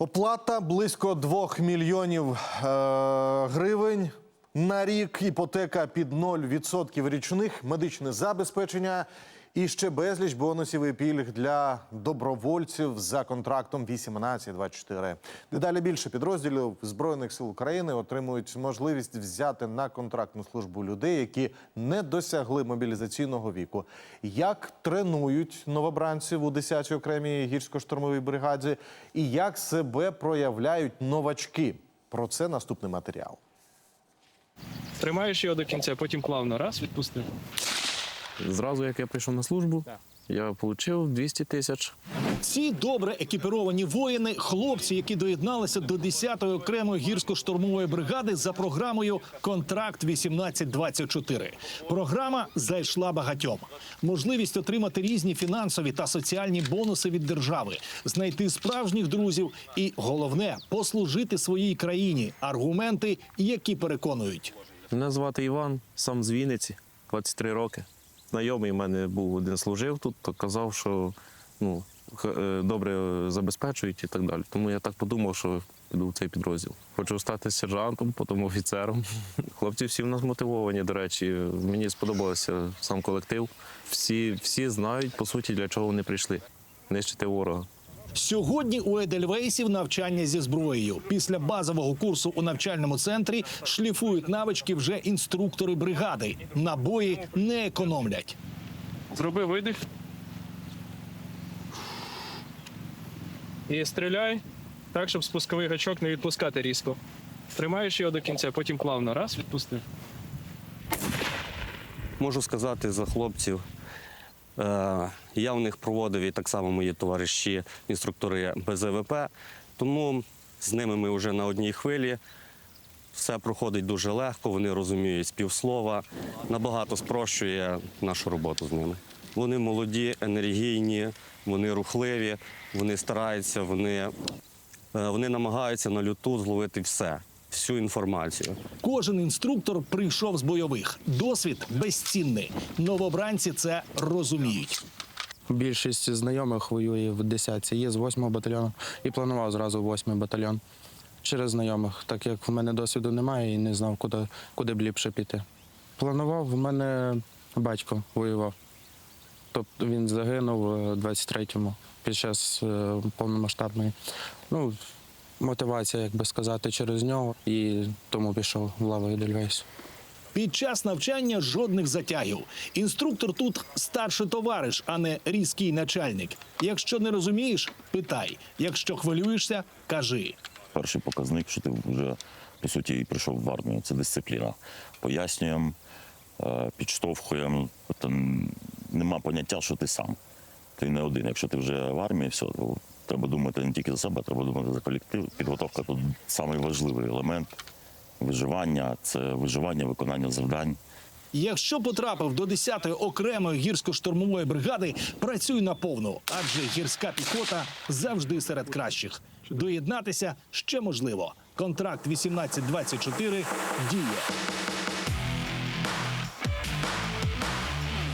Оплата близько 2 мільйонів е, гривень на рік. Іпотека під 0% річних, медичне забезпечення і ще безліч бонусів і пільг для добровольців за контрактом 18-24. Дедалі більше підрозділів Збройних сил України отримують можливість взяти на контрактну службу людей, які не досягли мобілізаційного віку. Як тренують новобранців у 10-й окремій гірсько-штурмовій бригаді, і як себе проявляють новачки? Про це наступний матеріал. Тримаєш його до кінця, потім плавно раз відпустив. Зразу, як я прийшов на службу, я отримав 200 тисяч. Ці добре екіпіровані воїни, хлопці, які доєдналися до 10-ї окремої гірсько-штурмової бригади за програмою Контракт 1824 Програма зайшла багатьом. Можливість отримати різні фінансові та соціальні бонуси від держави, знайти справжніх друзів і головне послужити своїй країні. Аргументи, які переконують. Мене звати Іван, сам з Вінниці, 23 роки. Знайомий в мене був один служив тут, то казав, що ну, е, добре забезпечують і так далі. Тому я так подумав, що піду в цей підрозділ. Хочу стати сержантом, потім офіцером. Хлопці всі в нас мотивовані, до речі. Мені сподобався сам колектив. Всі, всі знають, по суті, для чого вони прийшли. Нищити ворога. Сьогодні у Едельвейсів навчання зі зброєю. Після базового курсу у навчальному центрі шліфують навички вже інструктори бригади. Набої не економлять. Зроби видих. І стріляй так, щоб спусковий гачок не відпускати різко. Тримаєш його до кінця, потім плавно раз відпустив. Можу сказати за хлопців. Е, Я в них проводив і так само мої товариші, інструктори БЗВП. Тому з ними ми вже на одній хвилі. Все проходить дуже легко, вони розуміють співслова, набагато спрощує нашу роботу з ними. Вони молоді, енергійні, вони рухливі, вони стараються, вони, е, вони намагаються на люту зловити все, всю інформацію. Кожен інструктор прийшов з бойових. Досвід безцінний. Новобранці це розуміють. Більшість знайомих воює в десятці. Є з 8 батальйону і планував зразу 8 батальйон через знайомих, так як в мене досвіду немає і не знав, куди, куди б ліпше піти. Планував, в мене батько воював. Тобто він загинув у 23-му під час е, повномасштабної. Ну, мотивація, як би сказати, через нього. І тому пішов в лаву Едельвейс. Під час навчання жодних затягів. Інструктор тут старший товариш, а не різкий начальник. Якщо не розумієш, питай. Якщо хвилюєшся, кажи. перший показник, що ти вже по суті прийшов в армію. Це дисципліна. Пояснюємо, е, підштовхуємо. Тобто нема поняття, що ти сам. Ти не один. Якщо ти вже в армії, все, то треба думати не тільки за себе, треба думати за колектив. Підготовка тут найважливий елемент виживання це виживання, виконання завдань. Якщо потрапив до 10-ї окремої гірсько-штурмової бригади, працюй наповну, адже гірська піхота завжди серед кращих. Доєднатися ще можливо. Контракт 1824 діє.